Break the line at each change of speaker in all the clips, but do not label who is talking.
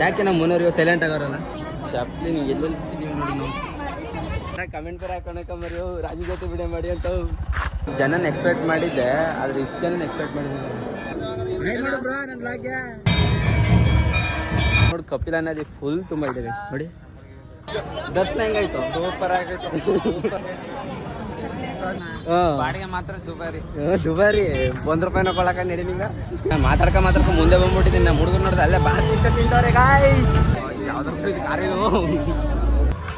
ಯಾಕೆ ನಮ್ಮ ಮುನ್ನೂರಿಗೆ ಸೈಲೆಂಟ್ ಆಗೋರಲ್ಲ? ಚಪ್ಲಿ ನೀವು ಎಲ್ಲೆಲ್ಲಿ ಬಿಟ್ಟಿದ್ದೀವಿ ನೋಡಿ ನಾವು? ಕಮೆಂಟ್ ಬರ ಮರಿಯೋ ರಾಜು ಜೊತೆ ವಿಡಿಯೋ ಮಾಡಿ ಅಂತ. ಜನನ ಎಕ್ಸ್ಪೆಕ್ಟ್ ಮಾಡಿದ್ದೆ ಆದ್ರೆ ಇಷ್ಟು ಜನ ಎಕ್ಸ್ಪೆಕ್ಟ್ ಮಾಡಿದ್ದೆ ನೋಡಿ ಕಪಿಲ ನದಿ ಫುಲ್ ತುಂಬ ಇದೆ ನೋಡಿ. ದರ್ಶನ ಹೆಂಗಾಯ್ತು?
ಸೂಪರ್ ಆಗೈತು. ದುಬಾರಿ.
ದುಬಾರಿ. ಒಂದ್ ರೂಪಾಯಿನ ಕೊಳಕ ನಡಿ ನಿಂಗ. ಮಾತಾಡ್ಕ ಮಾತಾಡ್ಕ ಮುಂದೆ ಬಂದ್ಬಿಟ್ಟಿದ್ದೀನಿ. ನಮ್ಮ ಹುಡುಗರು ನೋಡಿದ್ರೆ ಅಲ್ಲೇ ಬಾತ್ ಇಷ್ಟ ತಿಂತವ್ರೆ ಗಾಯ್ ಯಾವ್ದ್ರ ಇದು ಕಾರ್ ಇದು.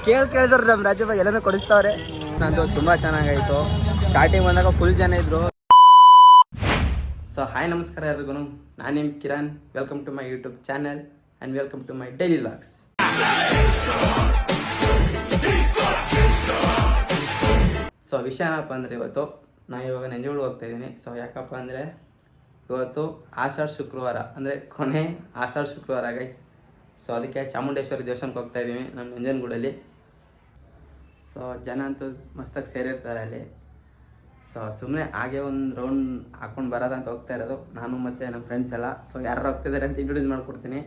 ಕೇಳ್ ಕೇಳಿದ್ರು ನಮ್ಮ ರಾಜ್ಯಪಾಲ ಎಲ್ಲನೂ ಕೊಡಿಸ್ತಾವ್ರೆ. ನಂದು ತುಂಬಾ ಚೆನ್ನಾಗಾಯ್ತು. ಸ್ಟಾರ್ಟಿಂಗ್ ಬಂದಾಗ ಫುಲ್ ಜನ ಇದ್ರು. ಸೊ ಹಾಯ್ ನಮಸ್ಕಾರ ಎಲ್ರಿಗೂ ನಾನು ನಿಮ್ Kiran. Welcome to my YouTube channel and welcome to my daily vlogs so ವಿಷಯ ಏನಪ್ಪ ಅಂದರೆ ಇವತ್ತು ನಾನು ಇವಾಗ ನಂಜುಗಳು ಹೋಗ್ತಾ ಇದ್ದೀನಿ. ಸೊ ಯಾಕಪ್ಪ ಅಂದರೆ ಇವತ್ತು ಆಷಾಢ ಶುಕ್ರವಾರ, ಅಂದರೆ ಕೊನೆ ಆಷಾಢ ಶುಕ್ರವಾರ ಗೈಸ್ ಸೊ ಅದಕ್ಕೆ ಚಾಮುಂಡೇಶ್ವರಿ ದೇವಸ್ಥಾನಕ್ಕೆ ಹೋಗ್ತಾ ಇದ್ದೀವಿ ನಮ್ಮ ನಂಜನಗೂಡಲ್ಲಿ. ಸೊ ಜನ ಅಂತೂ ಮಸ್ತಾಗಿ ಸೇರಿರ್ತಾರೆ ಅಲ್ಲಿ. ಸೊ ಸುಮ್ಮನೆ ಹಾಗೆ ಒಂದು ರೌಂಡ್ ಹಾಕೊಂಡು ಬರೋದಂತ ಹೋಗ್ತಾ ಇರೋದು. ನಾನು ಮತ್ತು ನಮ್ಮ ಫ್ರೆಂಡ್ಸ್ ಎಲ್ಲ. ಸೊ ಯಾರು ಹೋಗ್ತಿದ್ದಾರೆ ಅಂತ ಇಂಟ್ರೊಡ್ಯೂಸ್ ಮಾಡಿಕೊಡ್ತೀನಿ.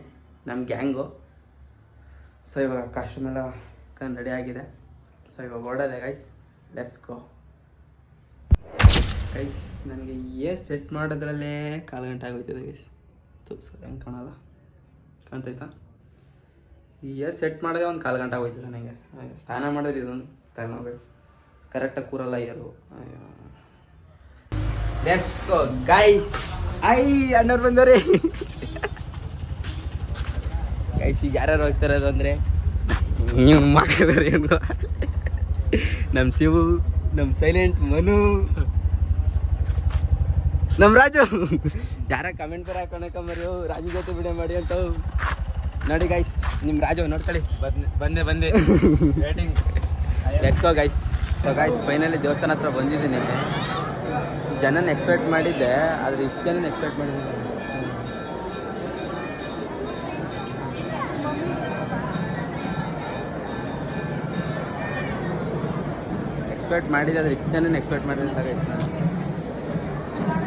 ನಮ್ಮ ಗ್ಯಾಂಗು ಸೊ ಇವಾಗ ಕಾಸ್ಟ್ಯೂಮ್ ಎಲ್ಲ ರೆಡಿ ಆಗಿದೆ. ಸೊ ಇವಾಗ ಓಡೋದೆ ಗೈಸ್ ಲೆಟ್ಸ್ ಗೋ ಗೈಸ್ ನನಗೆ ಏ ಸೆಟ್ ಮಾಡೋದ್ರಲ್ಲೇ ಕಾಲು ಗಂಟೆ ಆಗೋಯ್ತದೆ ಗೈಸ್ ತೋರಿಸು ಹೆಂಗೆ ಕಾಣಲ್ಲ ಕಾಣ್ತೈತಾ? ಏರ್ ಸೆಟ್ ಮಾಡಿದೆ ಒಂದು ಕಾಲು ಗಂಟೆ ಆಗೋಯ್ತದೆ ನನಗೆ ಸ್ನಾನ ಮಾಡೋದು ಇದೊಂದು ತಗೊಂಡು ಕರೆಕ್ಟಾಗಿ ಕೂರಲ್ಲ ಲೆಟ್ಸ್ ಗೋ ಗೈಸ್ ಐ, ಅಣ್ಣವ್ರು ಬಂದವ್ರಿ. ಗೈಸ್ ಈಗ ಯಾರ್ಯಾರು ಹೋಗ್ತಿರೋದು ಅಂದರೆ? ನೀವು ಮಾಡಿದ್ರೆ ಏನು ನಮ್ಮ ಶಿವು ನಮ್ಮ ಸೈಲೆಂಟ್ ಮನು. ನಮ್ಮ ರಾಜು. ಯಾರ ಕಮೆಂಟ್ ಬರ ಹಾಕೊಂಡ್ರಿ ರಾಜು ಜೊತೆ ವಿಡಿಯೋ ಮಾಡಿ ಅಂತ. ನೋಡಿ ಗೈಸ್ ನಿಮ್ಮ ರಾಜು ನೋಡ್ಕೊಳ್ಳಿ.
ಬಂದೆ ಬಂದೆ ಬಂದೆ waiting
let's go guys guys finally ದೇವಸ್ಥಾನ ಹತ್ರ ಬಂದಿದ್ದೀನಿ. ಜನನ ಎಕ್ಸ್ಪೆಕ್ಟ್ ಮಾಡಿದ್ದೆ ಆದ್ರೆ ಇಷ್ಟು ಜನನ ಎಕ್ಸ್ಪೆಕ್ಟ್ ಮಾಡಿದ್ದೀನಿ. ಎಕ್ಸ್ಪೆಕ್ಟ್ ಮಾಡಿದೆ ಆದರೆ ಇಷ್ಟು ಜನ ಎಕ್ಸ್ಪೆಕ್ಟ್ ಮಾಡಿದ್ರೆ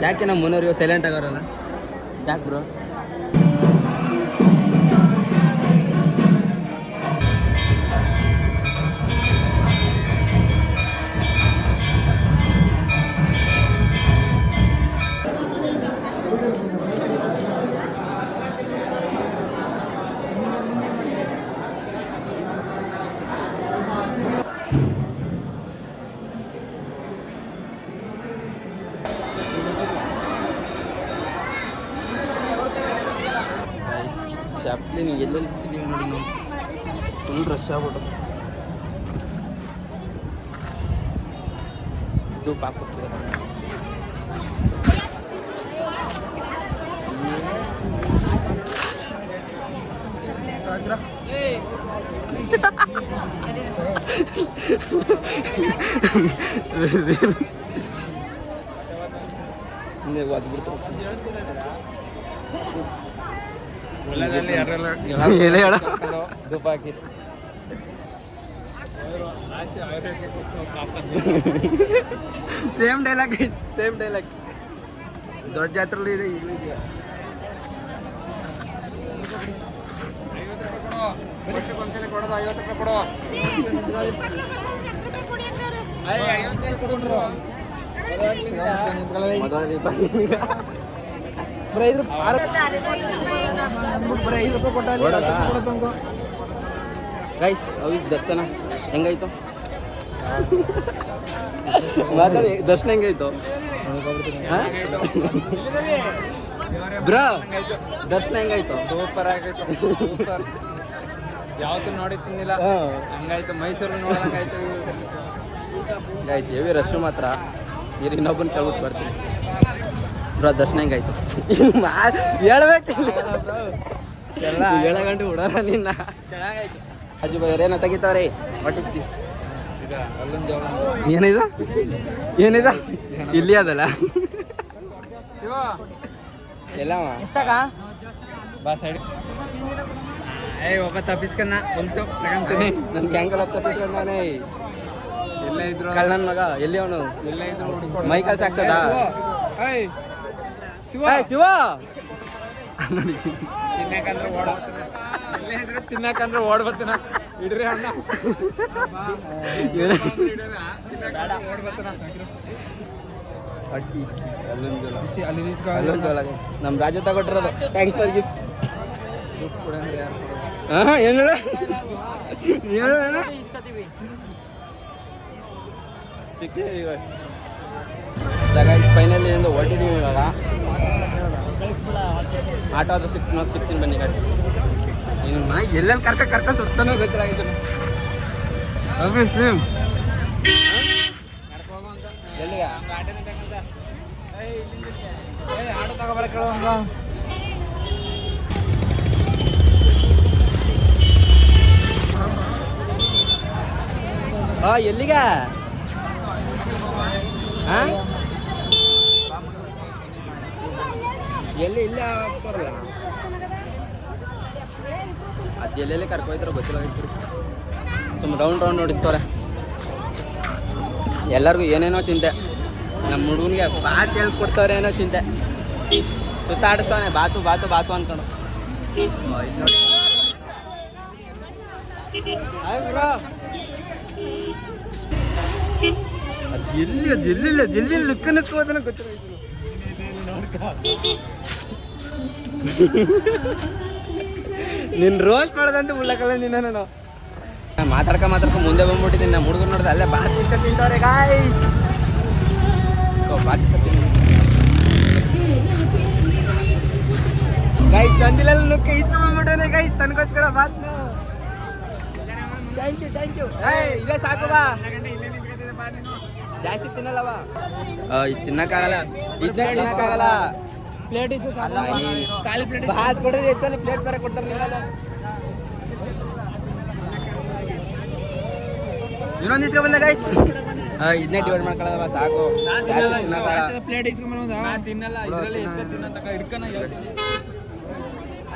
ಯಾಕೆ ನಮ್ಮ ಮುನ್ನೂರು ಸೈಲೆಂಟ್ ಆಗೋರಲ್ಲ? ಯಾಕೆ ಬ್ರೋ ಎಲ್ಲೆಲ್ಲಿ ಬಿಟ್ಟಿದ್ದೀವಿ ನೋಡಿ ನಾವು? ಫುಲ್ ರಶ್ ಆಗ್ಬಿಟ್ಟು. ಇದು ಪಾಕ್ ಕೊಡ್ತಿದ್ದಾರೆ. ಹಿಂದೆ ಸೇಮ್ ಡೈಲಾಗ್ ಸೇಮ್ ಡೈಲಾಗ್ ದೊಡ್ಡ ಜಾತ್ರೆಲಿ ಇದೆ ಇಲ್ಲೂ ಇದೆ.
ಒಂದ್ಸಲ ಕೊಡೋದು ಐವತ್ತು ರೂಪಾಯಿ ಕೊಡು. ಐವತ್ತು
ಬಾರಿ. ಗೈಸ್ ಅವಿ ದರ್ಶನ ಹೆಂಗಾಯ್ತು? ಮಾತಾಡಿ ದರ್ಶನ ಹೆಂಗಾಯ್ತು? ಬ್ರೋ ದರ್ಶನ ಹೆಂಗಾಯ್ತು?
ಸೂಪರ್ ಆಗೈತು ಸೂಪರ್ ಯಾವತ್ತೂ ನೋಡಿ ತಿನ್ನಿಲ್ಲ ಹಂಗಾಯ್ತು ಮೈಸೂರು ನೋಡಂಗಾಯ್ತು
ಗೈಸ್ ಹೆವಿ ರಶ್ ಮಾತ್ರ. ಇರ್ ಇನ್ನೊಬ್ಬನ ಕೇಳ್ಬಿಟ್ಟು ಬರ್ತೀನಿ. ಬ್ರೋ ದರ್ಶನ ಹೆಂಗಾಯ್ತು? ಹೇಳ್ಬೇಕಿಲ್ಲ ಎಲ್ಲ ಏಳು ಗಂಟೆ ಬಿಡೋಣ ನಿನ್ನ.
ಚೆನ್ನಾಗಾಯ್ತು.
ಅಜ್ಜು ಬೈ ಏನ ತೆಗಿತಾವ್ರಿ?
ಈಗ
ಏನಿದು? ಏನಿದ? ಇಲ್ಲಿ ಅದಲ್ಲ. ಎಲ್ಲ
ಬಾ ಸೈಡ್. ಏಯ್ ಒಬ್ಬ ತಪ್ಪಿಸ್ಕನ್ನ ಕುಂತು ತಗೊಂತೀನಿ
ನನ್ನ ಗ್ಯಾಂಗಲ್ ತಪ್ಪಿಸ್ಕೊಂಡಾನೆ
ಎಲ್ಲ ಇದ್ರು.
ಕಳ್ಳನ್ ಮಗ ಎಲ್ಲಿ ಅವನು?
ಎಲ್ಲ ಇದ್ರು
ಮೈಕಲ್ ಸಾಕ್ಸದ?
ಏಯ್. ಶಿವ.
ಶಿವ. ನೋಡಿ
ತಿನ್ನಕಂದ್ರೆ ಓಡ ತಿನ್ನಕಂದ್ರೆ ಓಡ್ ಬರ್ತಾನ ಇಡ್ರಿ ಅಣ್ಣ. ಓಡ್ ಬರ್ತಾನ
ಅಲ್ಲೊಂದು
ಅಲ್ಲಿ ನಿಲ್ಸ್ಕೊ.
ಅಲ್ಲೊಂದು ಒಳಗೆ ನಮ್ಮ ರಾಜ ತಗೊಟ್ಟಿರೋದು. Thanks for gift? ಹಾಂ ಏನು ಹೇಳು? ಏನು ಹೇಳು ಫೈನಲಿ ಎಂದು ಹೊರಟಿದ್ದೀವಿ ಇವಾಗ ಆಟೋ ಆದ್ರೂ ಸಿಕ್ತು ಸಿಗ್ತೀನಿ ಬನ್ನಿ ಗಾಡಿ ನೀನು ನಾ ಎಲ್ಲೆಲ್ಲಿ ಕರ್ಕ ಕರ್ಕ ಸುತ್ತನೂ
ನಡ್ಕೊ ಹೋಗು ಅಂತ.
ಎಲ್ಲಿಗೆ?
ಆಟೋನೇ ಬೇಕಂತ. ಆಟೋ
ಎಲ್ಲಿಗೆ? ಎಲ್ಲಿ ಇಲ್ಲ ಅದು ಎಲ್ಲೆಲ್ಲಿ ಕರ್ಕೊಯ್ತಾರೋ ಗೊತ್ತಿಲ್ಲ ಸುಮ್ಮ ರೌಂಡ್ ರೌಂಡ್ ನೋಡಿಸ್ತಾರೆ ಎಲ್ಲರಿಗೂ ಏನೇನೋ ಚಿಂತೆ. ನಮ್ಮ ಹುಡುಗನಿಗೆ ಬಾತ್ ಹೇಳ್ಕೊಡ್ತಾರೆ ಏನೋ ಚಿಂತೆ. ಸುತ್ತಾಡಿಸ್ತಾನೆ ಬಾತು ಬಾತು ಬಾತು ಇಲ್ಲ್ ನೋಡಿ. ಎಲ್ಲಿ ಅದು, ಎಲ್ಲಿಲ್ಲ ಎಲ್ಲಿ ಲುಕ್ಕ ನಕ್ಕು ಅದನ್ನ ಗೊತ್ತಿಲ್ಲ. ನಿನ್ ರೋಲ್ ಮಾಡದಂತ ಉಳ್ಳಕಲ್ಲ ನಿನ್ನ ನಾನು. ಮಾತಾಡ್ಕ ಮಾತಾಡ್ಕ ಮುಂದೆ ಬಂದ್ಬಿಟ್ಟಿದ್ದೀನಿ. ನಮ್ಮ ಹುಡುಗರು ನೋಡಿದ್ರೆ ಅಲ್ಲೇ ಬಾತ್ ಇಷ್ಟ ತಿಂತವ್ರೆ ಗಾಯ್ ಸೊ ಬಾತ್ ಇಷ್ಟ ತಿಂದು ತಂದಿಲ್ಲ ನುಕ್ಕ ಈಚೆ ಈಸ್ಕೊಂಡ್ಬಿಟ್ಟವನೆ ಗೈಸ್ ತನಗೋಸ್ಕರ ಬಾತ್ ಥ್ಯಾಂಕ್ ಯು ಥ್ಯಾಂಕ್ ಯು ಇಲ್ಲೇ ಸಾಕು ಬಾ. ಜಾಸ್ತಿ ತಿನ್ನಲ್ಲವ? ಇದು ತಿನ್ನಕ್ಕಾಗಲ್ಲ. ಇದನ್ನ ತಿನ್ನಕ್ಕಾಗಲ್ಲ.
ಪ್ಲೇಟ್ ಇಸು ಖಾಲಿ ಪ್ಲೇಟ್
ಭಾತ್ ಕೊಡೋದು ಹೆಚ್ಚಲ್ಲಿ ಪ್ಲೇಟ್ ಬೇರೆ ಕೊಡ್ತಾರೆ ನೀವೆಲ್ಲ ಇನ್ನೊಂದು ಇಸ್ಕೊ ಬಂದ ಗೈಸ್ ಇದನ್ನೇ ಡಿವೈಡ್ ಮಾಡ್ಕೊಳ್ಳೋದವ ಸಾಕು.
ಪ್ಲೇಟ್ ತಿನ್ನಲ್ಲ. ಇದ್ರಲ್ಲಿ ಹಿಡ್ಕನ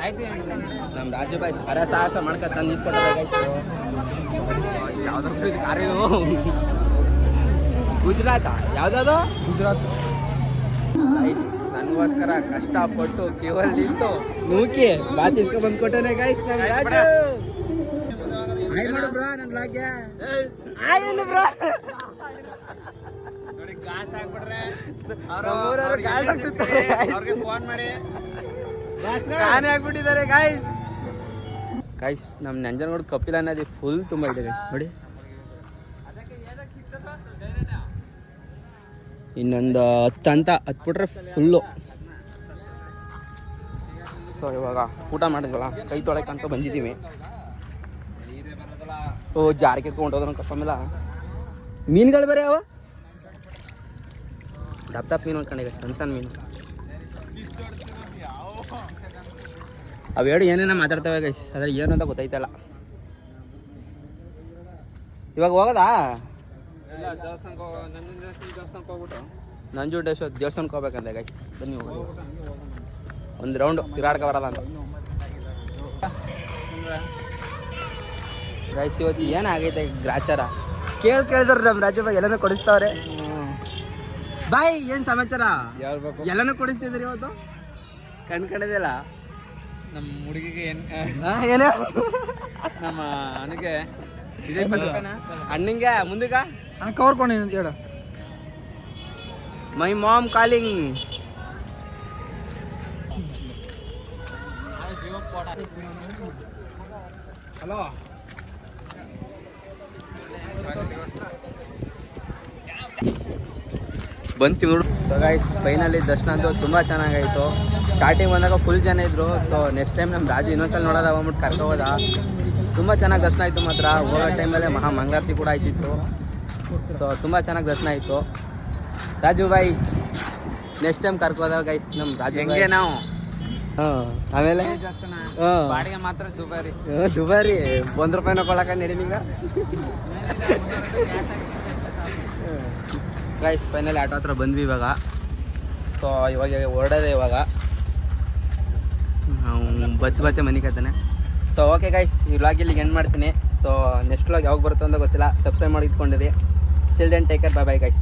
ಆಯ್ತು
ನಮ್ಮ ರಾಜು ಬಾಯ್ ಅರ ಸಾಹಸ ಮಾಡ್ಕ ತಂದು ಕಾರ್ ಇದು ಗುಜರಾತ. ಯಾವ್ದಾದ್ರು
ಗುಜರಾತ್.
ಗೈಸ್ ನನಗೋಸ್ಕರ ಕಷ್ಟಪಟ್ಟು ಕ್ಯೂವಲ್ಲಿ ನಿಂತು ನೂಕಿ ಬಾತ್ ಇಸ್ಕೊಂಡ್ ಬಂದು ಕೊಟ್ಟನೆ ಗೈಸ್ ನಮ್ಮ ರಾಜು ಬ್ರೋ ಬ್ರೋ
ನೋಡಿ ಗಾಸ್ ಹಾಕ್ಬಿಟ್ರೆ
ನಮ್ಮೂರವ್ರು ಗಾಸ್ ಹಾಕ್ಸುತ್ತಾರೆ.
ಅವ್ರಿಗೆ ಫೋನ್ ಮಾಡಿ.
ಕಾಣೆ ಆಗ್ಬಿಟ್ಟಿದ್ದಾರೆ ಗಾಯ್ಸ್ ಗೈಸ್ ನಮ್ಮ ನಂಜನಗೂಡು ಕಪಿಲ ನದಿ ಫುಲ್ ತುಂಬ ಇದೆ ನೋಡಿ. ಇನ್ನೊಂದು ಹತ್ತು ಅಂತ ಹತ್ಬಿಟ್ರೆ ಫುಲ್ಲು ಸೊ ಇವಾಗ ಊಟ ಮಾಡಿದ್ವಲ್ಲ, ಕೈ ತೊಳೆಕಂತ ಬಂದಿದ್ದೀವಿ. ಓ ಜಾರಿಗೆ ಕೊಂಡೋದ್ರು ಕಪ್ಪಮಿಲ್ಲ ಮೀನುಗಳು ಬೇರೆ ಯಾವ ಡಪ್ ದಪ್ಪ ಮೀನು ಅನ್ಕೊಂಡಿದ್ದೆ ಸಣ್ಣ ಸಣ್ಣ ಮೀನು. ಅವೆರಡು ಏನೇನೋ ಮಾತಾಡ್ತಾವೆ ಗೈಸ್ ಅದ್ರ ಏನು ಅಂತ ಗೊತ್ತೈತಲ್ಲ ಇವಾಗ ಹೋಗೋದಾ?
ದೇವಸ್ಥಾನಕ್ಕೆ ಡೇಶ್ ದೇವಸ್ಥಾನ ದೇವಸ್ಥಾನಕ್ಕೆ ಹೋಗ್ಬಿಟ್ಟು.
ನಂಜುಂಡೇಶ್ವರ ದೇವಸ್ಥಾನಕ್ಕೆ ಹೋಗ್ಬೇಕಂತೆ ಬನ್ನಿ ಹೋಗಿ ಒಂದು ರೌಂಡ್ ತಿರಾಡ್ಕ ಬರಲ್ಲ ಅಂತ. ಗೈಸ್ ಇವತ್ತು ಏನಾಗೈತೆ ಗ್ರಾಚಾರ? ಕೇಳ್ ಕೇಳಿದ್ರು ನಮ್ಮ ರಾಜು ಬಾಯ್ ಎಲ್ಲನೂ ಕೊಡಿಸ್ತಾವ್ರೆ. ಬಾಯ್ ಏನು ಸಮಾಚಾರ? ಎಲ್ಲನೂ ಕೊಡಿಸ್ತಿದ್ರಿ ಇವತ್ತು? ಕಣ್ಕಣದಿಲ್ಲ
ನಮ್ಮ ಹುಡುಗಿಗೆ ಏನು
ಏನೇ
ನಮ್ಮ ಅನಿಗೆ ಇದೇ ಇಪ್ಪತ್ತು ರೂಪಾಯಿನಾ
ಅಣ್ಣಂಗೆ ಮುಂದಕ್ಕ?
ನಾನು ಕವರ್ ಅಂತ ಹೇಳು.
ಮೈ ಮಾಮ್ ಕಾಲಿಂಗ್
ಹಲೋ
ಬಂತು ನೋಡು. ಸೊ ಗಾಯ್ಸ್ ಫೈನಲಿ ದರ್ಶನ ಅಂತೂ ತುಂಬ ಚೆನ್ನಾಗಾಯಿತು. ಸ್ಟಾರ್ಟಿಂಗ್ ಬಂದಾಗ ಫುಲ್ ಜನ ಇದ್ರು. ಸೊ ನೆಕ್ಸ್ಟ್ ಟೈಮ್ ನಮ್ಮ ರಾಜು ಇನ್ನೊಂದ್ಸಲ ನೋಡೋದ ಹೋಗ್ಬಿಟ್ಟು ಕರ್ಕೊ ಹೋದ ತುಂಬ ಚೆನ್ನಾಗಿ ದರ್ಶನ ಆಯಿತು ಮಾತ್ರ. ಹೋಗೋ ಟೈಮಲ್ಲಿ ಮಹಾ ಮಂಗಳಾರತಿ ಕೂಡ ಆಯ್ತಿತ್ತು. ಸೊ ತುಂಬ ಚೆನ್ನಾಗಿ ದರ್ಶನ ಆಯಿತು. ರಾಜು ಬಾಯಿ ನೆಕ್ಸ್ಟ್ ಟೈಮ್ ಕರ್ಕೊ ಹೋದಾಗ ಗೈಸ್ ನಮ್ಮ ರಾಜು
ಹೆಂಗೆ ನಾವು?
ಹಾಂ ಆಮೇಲೆ? ಹಾಂ.
ಬಾಡಿಗೆ ಮಾತ್ರ ದುಬಾರಿ.
ದುಬಾರಿ. ಒಂದು ರೂಪಾಯಿನ ಕೊಡಕ ನಡಿ ನಿಂಗ ಗೈಸ್ ಫೈನಲಿ ಆಟೋ ಹತ್ರ ಬಂದ್ವಿ ಇವಾಗ. ಸೊ ಇವಾಗ ಹೊರಡೋದೆ ಇವಾಗ. ಬತ್ ಬತ್ತೆ ಮನೆ ಕತ್ತಾನೆ ಸೊ ಓಕೆ ಗೈಸ್ ಈ ವ್ಲಾಗ್ ಇಲ್ಲಿಗೆ ಎಂಡ್ ಮಾಡ್ತೀನಿ. ಸೊ ನೆಕ್ಸ್ಟ್ ವ್ಲಾಗ್ ಯಾವಾಗ ಬರುತ್ತೋ ಅಂತ ಗೊತ್ತಿಲ್ಲ. ಸಬ್ಸ್ಕ್ರೈಬ್ ಮಾಡಿ ಇಟ್ಕೊಂಡಿರಿ. Children taker care bye bye guys